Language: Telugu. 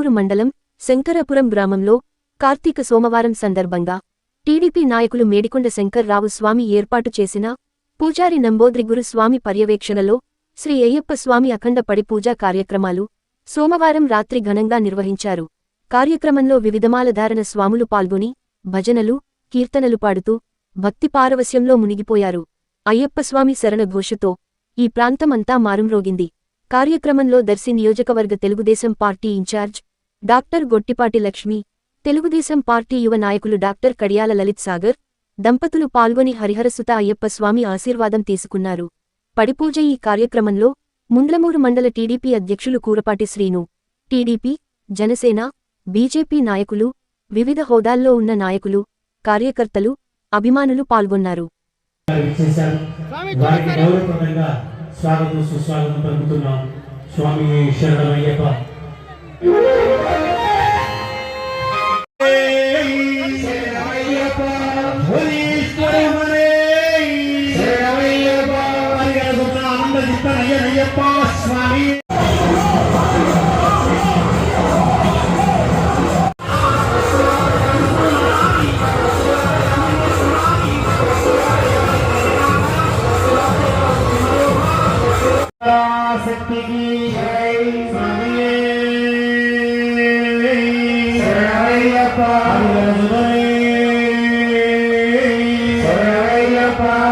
ముండ్లమూరు మండలం శంకరపురం గ్రామంలో కార్తీక సోమవారం సందర్భంగా టీడీపీ నాయకులు మేడికొండ శంకర్రావు స్వామి ఏర్పాటు చేసిన పూజారి నంబోద్రి గురు స్వామి పర్యవేక్షణలో శ్రీ అయ్యప్ప స్వామి అఖండ పడి పూజా కార్యక్రమాలు సోమవారం రాత్రి ఘనంగా నిర్వహించారు. కార్యక్రమంలో వివిధమాలధారణ స్వాములు పాల్గొని భజనలు కీర్తనలు పాడుతూ భక్తి పారవస్యంలో మునిగిపోయారు. అయ్యప్పస్వామి శరణఘోషతో ఈ ప్రాంతమంతా మారుమ్రోగింది. కార్యక్రమంలో దర్శి నియోజకవర్గ Telugu Desam party incharge doctor Gottipati Lakshmi Telugu Desam party యువ నాయకులు డాక్టర్ కడియాల లలిత్ సాగర్ దంపతులు పాల్గొని హరిహరసుత అయ్యప్ప స్వామి ఆశీర్వాదం తీసుకున్నారు. పడిపూజ ఈ కార్యక్రమంలో ముండ్లమూరు మండల టీడీపీ అధ్యక్షులు కూరపాటి శ్రీను టీడీపీ జనసేన బీజేపీ నాయకులు వివిధ హోదాల్లో ఉన్న నాయకులు కార్యకర్తలు అభిమానులు పాల్గొన్నారు. చేశారు వారికి గౌరవప్రదంగా స్వాగతం సుస్వాగతం పలుకుతున్నాం. స్వామి Bye.